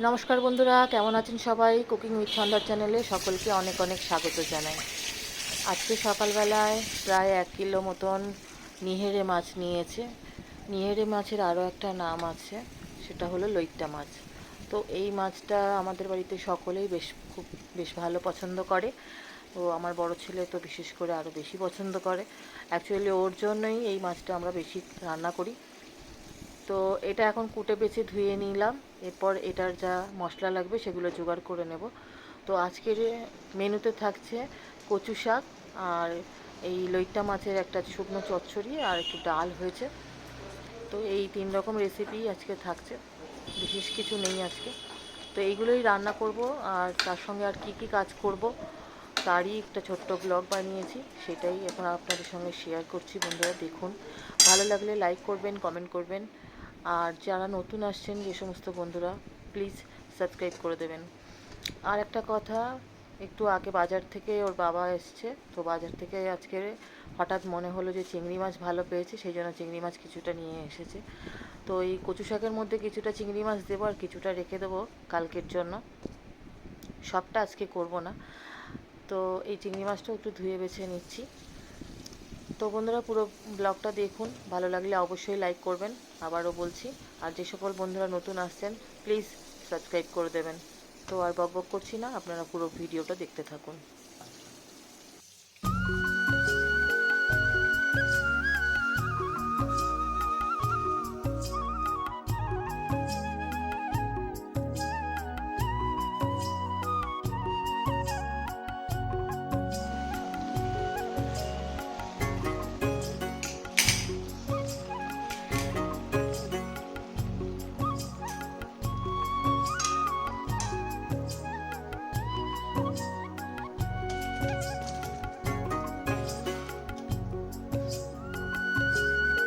নমস্কার বন্ধুরা, কেমন আছেন সবাই? কুকিং উইথ সন্ধ্যার চ্যানেলে সকলকে অনেক অনেক স্বাগত জানাই। আজকে সকালবেলায় প্রায় এক কিলো মতন নিহেরে মাছ নিয়েছে। নিহেরে মাছের আরও একটা নাম আছে, সেটা হলো লইট্টা মাছ। তো এই মাছটা আমাদের বাড়িতে সকলেই বেশ, খুব বেশ ভালো পছন্দ করে। ও আমার বড় ছেলে তো বিশেষ করে আরও বেশি পছন্দ করে। অ্যাকচুয়ালি ওর জন্যই এই মাছটা আমরা বেশি রান্না করি। তো এটা এখন কুটে বেছে ধুয়ে নিলাম। এরপর এটার যা মশলা লাগবে সেগুলো জোগাড় করে নেব। তো আজকের মেনুতে থাকছে কচু শাক আর এই লইট্টা মাছের একটা শুকনো চচ্চড়ি আর একটু ডাল হয়েছে। তো এই তিন রকম রেসিপি আজকে থাকছে। বিশেষ কিছু নেই আজকে। তো এইগুলোই রান্না করব আর তার সঙ্গে আর কি কি কাজ করব তারই একটা ছোট্ট ব্লগ বানিয়েছি। সেটাই এখন আপনাদের সঙ্গে শেয়ার করছি বন্ধুরা, দেখুন। ভালো লাগলে লাইক করবেন কমেন্ট করবেন। আর যারা নতুন আসছেন, যে সমস্ত বন্ধুরা প্লিজ সাবস্ক্রাইব করে দেবেন। আর একটা কথা, একটু আগে বাজার থেকে ওর বাবা এসছে, তো বাজার থেকে আজকে হঠাৎ মনে হলো যে চিংড়ি মাছ ভালো পেয়েছে, সেই জন্য চিংড়ি মাছ কিছুটা নিয়ে এসেছে। তো এই কচু শাকের মধ্যে কিছুটা চিংড়ি মাছ দেবো আর কিছুটা রেখে দেবো কালকের জন্য। সবটা আজকে করব না। তো এই চিংড়ি মাছটাও একটু ধুয়ে বেছে নিচ্ছি। তো বন্ধুরা পুরো ব্লগটা দেখুন, ভালো লাগলে অবশ্যই লাইক করবেন। আবারও বলছি, আর যে সকল বন্ধুরা নতুন আসছেন প্লিজ সাবস্ক্রাইব করে দেবেন। তো আর বক বক করছি না, আপনারা পুরো ভিডিওটা দেখতে থাকুন।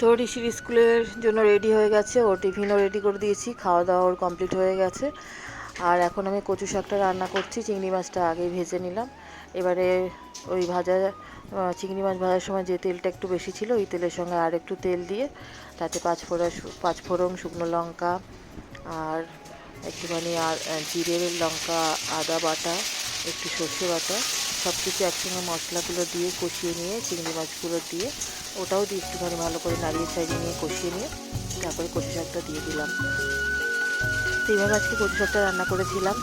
তো ঋষির স্কুলের জন্য রেডি হয়ে গেছে। ওর টিফিনও রেডি করে দিয়েছি। খাওয়া দাওয়া ওর কমপ্লিট হয়ে গেছে। আর এখন আমি কচু শাকটা রান্না করছি। চিংড়ি মাছটা আগেই ভেজে নিলাম। এবারে ওই ভাজা চিংড়ি মাছ ভাজার সময় যে তেলটা একটু বেশি ছিল ওই তেলের সঙ্গে আর একটু তেল দিয়ে তাতে পাঁচ ফোড়া পাঁচ ফোড়ন শুকনো লঙ্কা আর একটুখানি আর আহ, জিরে লঙ্কা আদা বাটা একটু সর্ষে বাটা সব কিছু একসঙ্গে মশলাগুলো দিয়ে কষিয়ে নিয়ে, চিংড়ি মাছগুলো দিয়ে, ওটাও দিয়ে একটুখানি ভালো করে নাড়িয়ে চাড়িয়ে নিয়ে কষিয়ে নিয়ে তারপরে কচু শাকটা দিয়ে দিলাম। তো এইভাবে আজকে কচু শাকটা রান্না করেছিলাম।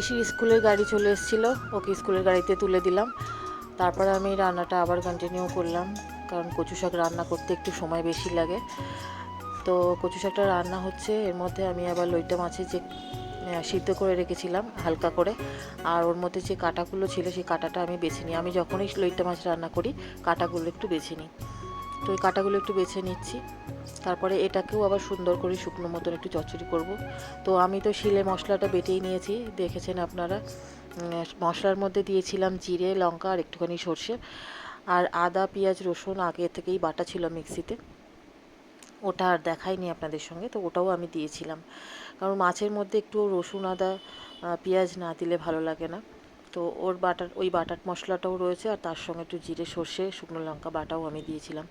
ঋষির স্কুলের গাড়ি চলে এসেছিল, ওকে স্কুলের গাড়িতে তুলে দিলাম। তারপরে আমি রান্নাটা আবার কন্টিনিউ করলাম, কারণ কচু শাক রান্না করতে একটু সময় বেশি লাগে। তো কচু শাকটা রান্না হচ্ছে, এর মধ্যে আমি আবার লইটা মাছের যে সিদ্ধ করে রেখেছিলাম, হালকা করে, আর ওর মধ্যে যে কাঁটাগুলো ছিল, সেই কাঁটাটা আমি বেছে নিই। আমি যখনই লইটা মাছ রান্না করি, কাঁটাগুলো একটু বেছে নিই। তো ওই কাঁটাগুলো একটু বেছে নিচ্ছি। তারপরে এটাকেও আবার সুন্দর করে শুকনো মতন একটু চচ্চড়ি করব। তো আমি তো শিলে মশলাটা বেটেই নিয়েছি, দেখেছেন আপনারা? মশলার মধ্যে দিয়েছিলাম জিরে, লঙ্কা আর একটুখানি সর্ষে। আর আদা, পেঁয়াজ, রসুন আগে থেকেই বাটা ছিল মিক্সিতে। ওটা আর দেখাইনি আপনাদের সঙ্গে, তো ওটাও আমি দিয়েছিলাম। কারণ মাছের মধ্যে একটু রসুন, আদা পেঁয়াজ না দিলে ভালো লাগে না। তো ওর বাটার, ওই বাটার মশলাটাও রয়েছে আর তার সঙ্গে একটু জিরে সর্ষে, শুকনো লঙ্কা বাটাও আমি দিয়েছিলাম।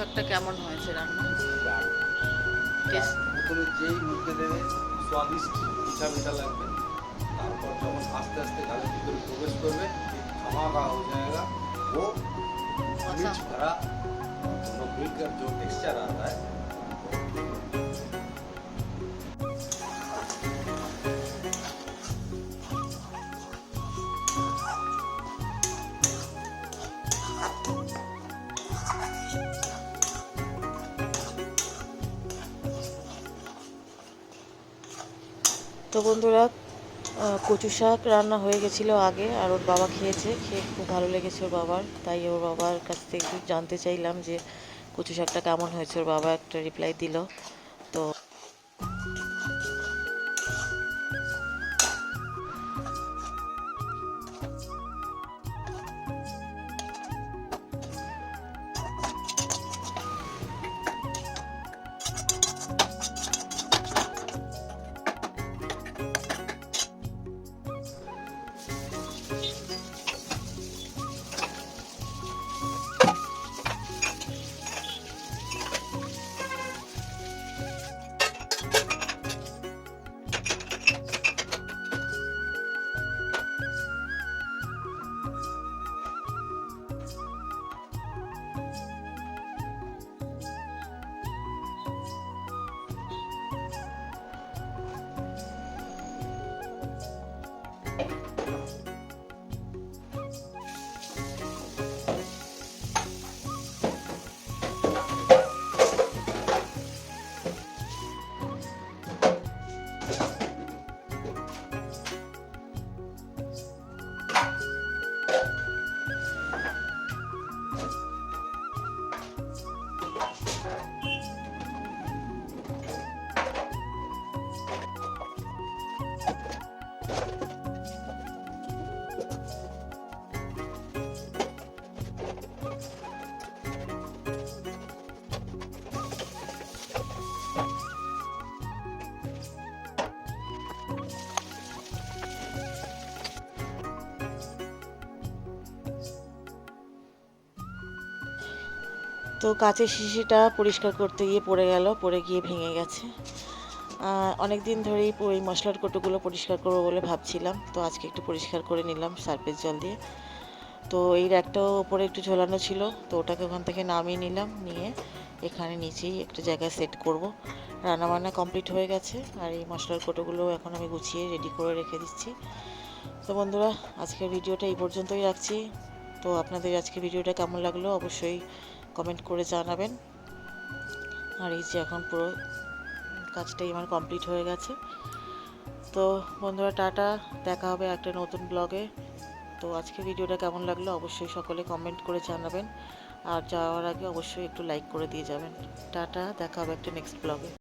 বলছি কচু শাকটা কেমন হয়েছে রান্না Taste- প্রথমে যেই মুখে দেবে স্বাদিষ্ট মিঠা মিঠা লাগবে তারপর যখন আস্তে আস্তে গালের ভিতরে প্রবেশ করবে খামাখা हो जाएगा वो मिर्च भरा दोनों मिलकर जो टेक्सचर आता है তো বন্ধুরা কচু শাক রান্না হয়ে গেছিল আগে, আর ওর বাবা খেয়েছে, খেয়ে খুব ভালো লেগেছে ওর বাবার। তাই ওর বাবার কাছ থেকে একটু জানতে চাইলাম যে কচু শাকটা কেমন হয়েছে, ওর বাবা একটা রিপ্লাই দিল। তো কাঁচের শিশিটা পরিষ্কার করতে গিয়ে পড়ে গেল, পড়ে গিয়ে ভেঙে গেছে। অনেক দিন ধরেই ওই মশলার কোটোগুলো পরিষ্কার করব বলে ভাবছিলাম, তো আজকে একটু পরিষ্কার করে নিলাম সার্ফের জল দিয়ে। তো এই র্যাকটাও ওপরে একটু ঝোলানো ছিল, তো ওটাকে ওখান থেকে নামিয়ে নিলাম, নিয়ে এখানে নিচেই একটা জায়গায় সেট করব। রান্নাবান্না কমপ্লিট হয়ে গেছে, আর এই মশলার কোটোগুলো এখন আমি গুছিয়ে রেডি করে রেখে দিচ্ছি। তো বন্ধুরা, আজকের ভিডিওটা এই পর্যন্তই রাখছি। তো আপনাদের আজকে ভিডিওটা কেমন লাগল অবশ্যই কমেন্ট করে জানাবেন। আর এই যে এখন পুরো কাজটাই আমার কমপ্লিট হয়ে গেছে। তো বন্ধুরা টাটা, দেখা হবে একটা নতুন ব্লগে তো আজকে ভিডিওটা কেমন লাগল অবশ্যই সকলে কমেন্ট করে জানাবেন। আর যাওয়ার আগে অবশ্যই একটু লাইক করে দিয়ে যাবেন। টাটা, দেখা হবে একটা নেক্সট ব্লগে